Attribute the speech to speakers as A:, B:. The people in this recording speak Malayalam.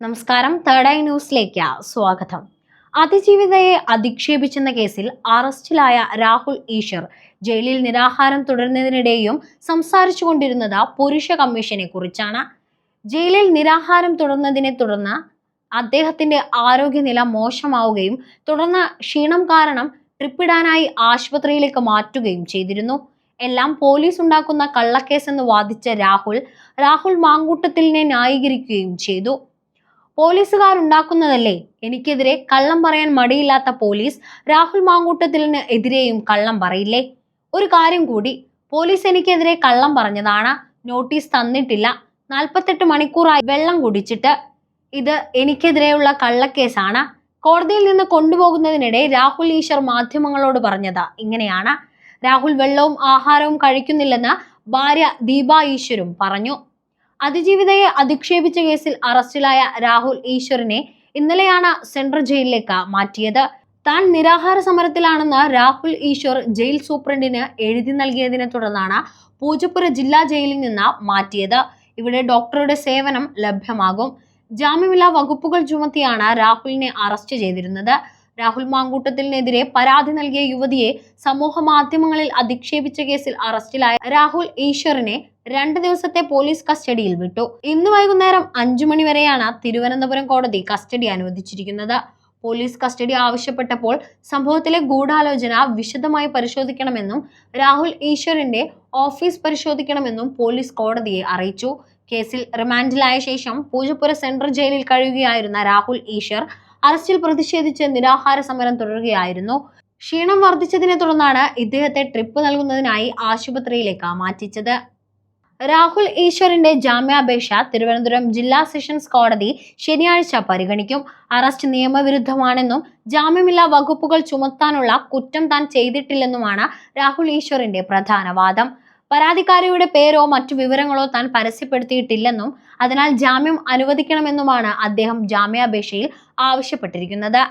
A: നമസ്കാരം. തേർഡ് ഐ ന്യൂസിലേക്ക് സ്വാഗതം. അതിജീവിതയെ അധിക്ഷേപിച്ചെന്ന കേസിൽ അറസ്റ്റിലായ രാഹുൽ ഈശ്വർ ജയിലിൽ നിരാഹാരം തുടരുന്നതിനിടെയും സംസാരിച്ചു കൊണ്ടിരുന്നത് പുരുഷ കമ്മീഷനെ കുറിച്ചാണ്. ജയിലിൽ നിരാഹാരം തുടർന്നതിനെ തുടർന്ന് അദ്ദേഹത്തിന്റെ ആരോഗ്യനില മോശമാവുകയും തുടർന്ന് ക്ഷീണം കാരണം ട്രിപ്പിടാനായി ആശുപത്രിയിലേക്ക് മാറ്റുകയും ചെയ്തിരുന്നു. എല്ലാം പോലീസ് ഉണ്ടാക്കുന്ന കള്ളക്കേസെന്ന് വാദിച്ച രാഹുൽ രാഹുൽ മാങ്കൂട്ടത്തിലിനെ ന്യായീകരിക്കുകയും ചെയ്തു. പോലീസുകാർ ഉണ്ടാക്കുന്നതല്ലേ എനിക്കെതിരെ കള്ളം പറയാൻ മടിയില്ലാത്ത പോലീസ് രാഹുൽ മാങ്കൂട്ടത്തിലിന് എതിരെയും കള്ളം പറയില്ലേ? ഒരു കാര്യം കൂടി പോലീസ് എനിക്കെതിരെ കള്ളം പറഞ്ഞതാണ് നോട്ടീസ് തന്നിട്ടില്ല. നാൽപ്പത്തെട്ട് മണിക്കൂറായി വെള്ളം കുടിച്ചിട്ട്. ഇത് എനിക്കെതിരെയുള്ള കള്ളക്കേസാണ്. കോടതിയിൽ നിന്ന് കൊണ്ടുപോകുന്നതിനിടെ രാഹുൽ ഈശ്വർ മാധ്യമങ്ങളോട് പറഞ്ഞത് ഇങ്ങനെയാണ്. രാഹുൽ വെള്ളവും ആഹാരവും കഴിക്കുന്നില്ലെന്ന് ഭാര്യ ദീപ ഈശ്വരും പറഞ്ഞു. അതിജീവിതയെ അധിക്ഷേപിച്ച കേസിൽ അറസ്റ്റിലായ രാഹുൽ ഈശ്വറിനെ ഇന്നലെയാണ് സെൻട്രൽ ജയിലിലേക്ക് മാറ്റിയത്. താൻ നിരാഹാര സമരത്തിലാണെന്ന് രാഹുൽ ഈശ്വർ ജയിൽ സൂപ്രണ്ടിന് എഴുതി നൽകിയതിനെ തുടർന്നാണ് പൂജപ്പുര ജില്ലാ ജയിലിൽ നിന്ന് മാറ്റിയത്. ഇവിടെ ഡോക്ടറുടെ സേവനം ലഭ്യമാകും. ജാമ്യമില്ലാ വകുപ്പുകൾ ചുമത്തിയാണ് രാഹുലിനെ അറസ്റ്റ് ചെയ്തിരുന്നത്. രാഹുൽ മാങ്കൂട്ടത്തിനെതിരെ പരാതി നൽകിയ യുവതിയെ സമൂഹ മാധ്യമങ്ങളിൽ അധിക്ഷേപിച്ച കേസിൽ അറസ്റ്റിലായ രാഹുൽ ഈശ്വറിനെ രണ്ട് ദിവസത്തെ പോലീസ് കസ്റ്റഡിയിൽ വിട്ടു. ഇന്ന് വൈകുന്നേരം അഞ്ചു മണി വരെയാണ് തിരുവനന്തപുരം കോടതി കസ്റ്റഡി അനുവദിച്ചിരിക്കുന്നത്. പോലീസ് കസ്റ്റഡി ആവശ്യപ്പെട്ടപ്പോൾ സംഭവത്തിലെ ഗൂഢാലോചന വിശദമായി പരിശോധിക്കണമെന്നും രാഹുൽ ഈശ്വറിന്റെ ഓഫീസ് പരിശോധിക്കണമെന്നും പോലീസ് കോടതിയെ അറിയിച്ചു. കേസിൽ റിമാൻഡിലായ ശേഷം പൂജപ്പുര സെൻട്രൽ ജയിലിൽ കഴിയുകയായിരുന്ന രാഹുൽ ഈശ്വർ അറസ്റ്റിൽ പ്രതിഷേധിച്ച് നിരാഹാര സമരം തുടരുകയായിരുന്നു. ക്ഷീണം വർദ്ധിച്ചതിനെ തുടർന്നാണ് ഇദ്ദേഹത്തെ ട്രിപ്പ് നൽകുന്നതിനായി ആശുപത്രിയിലേക്ക് മാറ്റിച്ചത്. രാഹുൽ ഈശ്വറിന്റെ ജാമ്യാപേക്ഷ തിരുവനന്തപുരം ജില്ലാ സെഷൻസ് കോടതി ശനിയാഴ്ച പരിഗണിക്കും. അറസ്റ്റ് നിയമവിരുദ്ധമാണെന്നും ജാമ്യമില്ലാ വകുപ്പുകൾ ചുമത്താനുള്ള കുറ്റം താൻ ചെയ്തിട്ടില്ലെന്നുമാണ് രാഹുൽ ഈശ്വറിന്റെ പ്രധാന വാദം. പരാതിക്കാരിയുടെ പേരോ മറ്റു വിവരങ്ങളോ താൻ പരസ്യപ്പെടുത്തിയിട്ടില്ലെന്നും അതിനാൽ ജാമ്യം അനുവദിക്കണമെന്നുമാണ് അദ്ദേഹം ജാമ്യാപേക്ഷയിൽ ആവശ്യപ്പെട്ടിരിക്കുന്നത്.